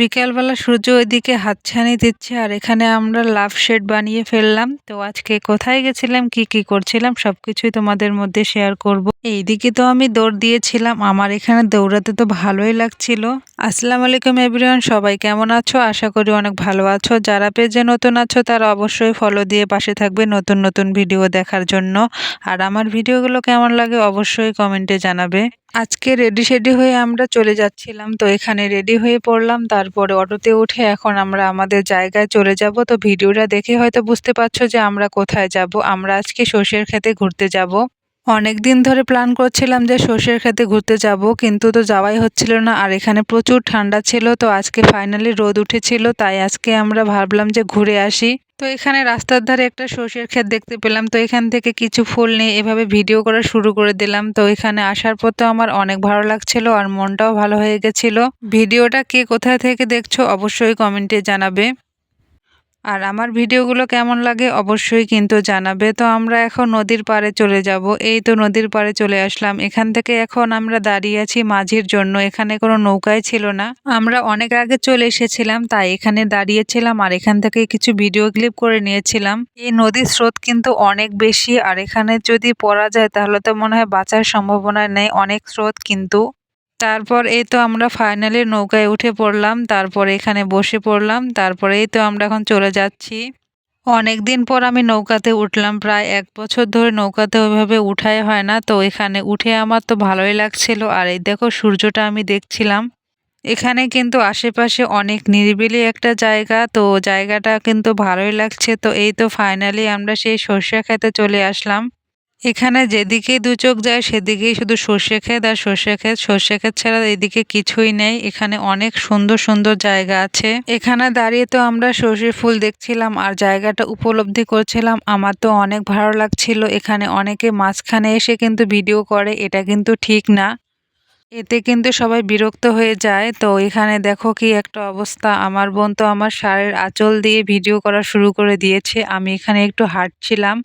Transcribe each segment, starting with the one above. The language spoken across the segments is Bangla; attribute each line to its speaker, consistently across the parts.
Speaker 1: বিকালবেলা সূর্য ওইদিকে হাতছানি দিচ্ছে, আর এখানে আমরা লাভ শেড বানিয়ে ফেললাম। তো আজকে কোথায় গেছিলাম, কি কি করছিলাম, সবকিছুই তোমাদের মধ্যে শেয়ার করব। এইদিকে তো আমি দৌড় দিয়েছিলাম, আমার এখানে দৌড়াতে তো ভালোই লাগছিল। আসসালামু আলাইকুম এভরিওয়ান, সবাই কেমন আছো? আশা করি অনেক ভালো আছো। যারা পেজে নতুন আছো, তারা অবশ্যই ফলো দিয়ে পাশে থাকবে নতুন নতুন ভিডিও দেখার জন্য। আর আমার ভিডিওগুলো কেমন লাগে, অবশ্যই কমেন্টে জানাবে। আজকে রেডি শেডি হয়ে আমরা চলে যাচ্ছিলাম, তো এখানে রেডি হয়ে পড়লাম। তারপরে অটোতে উঠে এখন আমরা আমাদের জায়গায় চলে যাব। তো ভিডিওটা দেখে হয়তো বুঝতে পারছ যে আমরা কোথায় যাব। আমরা আজকে সর্ষের খেতে ঘুরতে যাব। অনেক দিন ধরে প্ল্যান করছিলাম যে সর্ষের খেতে ঘুরতে যাব, কিন্তু তো যাওয়াই হচ্ছিল না। আর এখানে প্রচুর ঠান্ডা ছিল, তো আজকে ফাইনালি রোদ উঠেছিল, তাই আজকে আমরা ভাবলাম যে ঘুরে আসি। তো এখানে রাস্তার ধারে একটা সর্ষের ক্ষেত দেখতে পেলাম। তো এখান থেকে কিছু ফুল নিয়ে এভাবে ভিডিও করা শুরু করে দিলাম। তো এখানে আসার পর তো আমার অনেক ভালো লাগছিল আর মনটাও ভালো হয়ে গেছিল। ভিডিওটা কে কোথায় থেকে দেখছ অবশ্যই কমেন্টে জানাবে। আর আমার ভিডিওগুলো কেমন লাগে অবশ্যই কিন্তু জানাবে। তো আমরা এখন নদীর পাড়ে চলে যাব। এই তো নদীর পাড়ে চলে আসলাম। এখান থেকে এখন আমরা দাঁড়িয়ে আছি মাঝির জন্য। এখানে কোনো নৌকায় ছিল না। আমরা অনেক আগে চলে এসেছিলাম, তাই এখানে দাঁড়িয়েছিলাম আর এখান থেকে কিছু ভিডিও ক্লিপ করে নিয়েছিলাম। এই নদীর স্রোত কিন্তু অনেক বেশি। আর এখানে যদি পড়া যায়, তাহলে তো মনে হয় বাঁচার সম্ভাবনা নেই। অনেক স্রোত কিন্তু তারপর এই তো আমরা ফাইনালি নৌকায় উঠে পড়লাম, তারপর এখানে বসে পড়লাম, তারপরে এই তো আমরা এখন চলে যাচ্ছি। অনেক দিন পর আমি নৌকাতে উঠলাম, প্রায় এক বছর ধরে নৌকাতে ওইভাবে উঠাই হয় না, তো এখানে উঠে আমার তো ভালোই লাগছিল। আর এই দেখো সূর্যটা আমি দেখছিলাম। এখানে কিন্তু আশেপাশে অনেক নিরিবিলি একটা জায়গা, তো জায়গাটা কিন্তু ভালোই লাগছে। তো এই তো ফাইনালি আমরা সেই সর্ষে খেতে চলে আসলাম। এখানে যেদিকেই দু চোখ যায়, সেদিকেই শুধু সর্ষে ক্ষেত আর সর্ষে ক্ষেত। সর্ষে ক্ষেত ছাড়া এদিকে কিছুই নেই। এখানে অনেক সুন্দর সুন্দর জায়গা আছে। এখানে দাঁড়িয়ে তো আমরা সর্ষে ফুল দেখছিলাম আর জায়গাটা উপলব্ধি করছিলাম। আমার তো অনেক ভালো লাগছিল। এখানে অনেকে মাঝখানে এসে কিন্তু ভিডিও করে। এটা কিন্তু ঠিক না। এতে কিন্তু সবাই বিরক্ত হয়ে যায়। তো এখানে দেখো কি একটা অবস্থা। আমার বোন তো আমার শাড়ির আঁচল দিয়ে ভিডিও করা শুরু করে দিয়েছে। আমি এখানে একটু হাঁটছিলাম।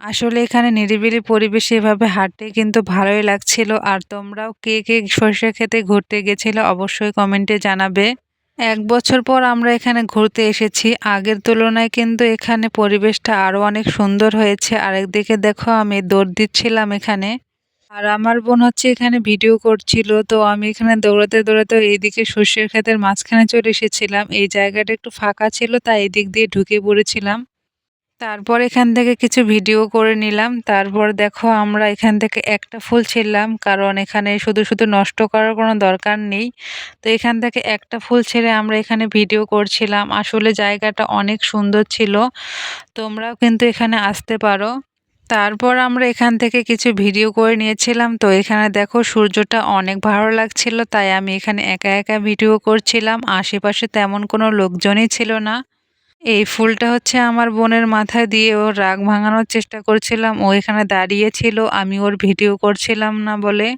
Speaker 1: আসলে এখানে নিরিবিলি পরিবেশে এভাবে হাঁটতে কিন্তু ভালোই লাগছিল। আর তোমরাও কে কে সর্ষে খেতে ঘুরতে গেছিলে অবশ্যই কমেন্টে জানাবে। এক বছর পর আমরা এখানে ঘুরতে এসেছি। আগের তুলনায় কিন্তু এখানে পরিবেশটা আরও অনেক সুন্দর হয়েছে। আরেকদিকে দেখো, আমি দৌড় দিচ্ছিলাম এখানে। আর আমার বোন হচ্ছে এখানে ভিডিও করছিল, তো আমি এখানে দৌড়াতে দৌড়াতে এইদিকে সর্ষের ক্ষেতের মাঝখানে চলে এসেছিলাম। এই জায়গাটা একটু ফাঁকা ছিল, তাই এদিক দিয়ে ঢুকে পড়েছিলাম। তারপর এখান থেকে কিছু ভিডিও করে নিলাম। তারপর দেখো আমরা এখান থেকে একটা ফুল ছিললাম কারণ এখানে শুধু শুধু নষ্ট করার কোনো দরকার নেই। তো এখান থেকে একটা ফুল ছেড়ে আমরা এখানে ভিডিও করছিলাম। আসলে জায়গাটা অনেক সুন্দর ছিল। তোমরাও কিন্তু এখানে আসতে পারো। তারপর আমরা এখান থেকে কিছু ভিডিও করে নিয়েছিলাম। তো এখানে দেখো সূর্যটা অনেক ভালো লাগছিল, তাই আমি এখানে একা একা ভিডিও করছিলাম। আশেপাশে তেমন কোনো লোকজনই ছিল না। এই ফুলটা হচ্ছে আমার বোনের মাথায় দিয়ে ওর রাগ ভাঙানোর চেষ্টা করছিলাম। ও এখানে দাঁড়িয়েছিল আমি ওর ভিডিও করছিলাম না বলে।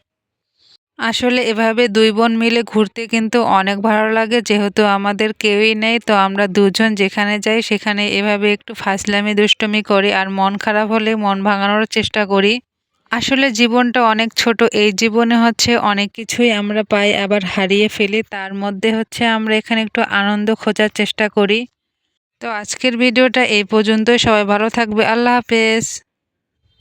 Speaker 1: আসলে এভাবে দুই বোন মিলে ঘুরতে কিন্তু অনেক ভালো লাগে, যেহেতু আমাদের কেউই নেই, তো আমরা দুজন যেখানে যাই সেখানে এভাবে একটু ফাসলামি দুষ্টমি করি আর মন খারাপ হলে মন ভাঙানোর চেষ্টা করি। আসলে জীবনটা অনেক ছোট, এই জীবনে হচ্ছে অনেক কিছুই আমরা পাই, আবার হারিয়ে ফেলি, তার মধ্যে হচ্ছে আমরা এখানে একটু আনন্দ খোঁজার চেষ্টা করি। তো আজকের ভিডিওটা এই পর্যন্তই। সবাই ভালো থাকবে। আল্লাহ হাফেজ।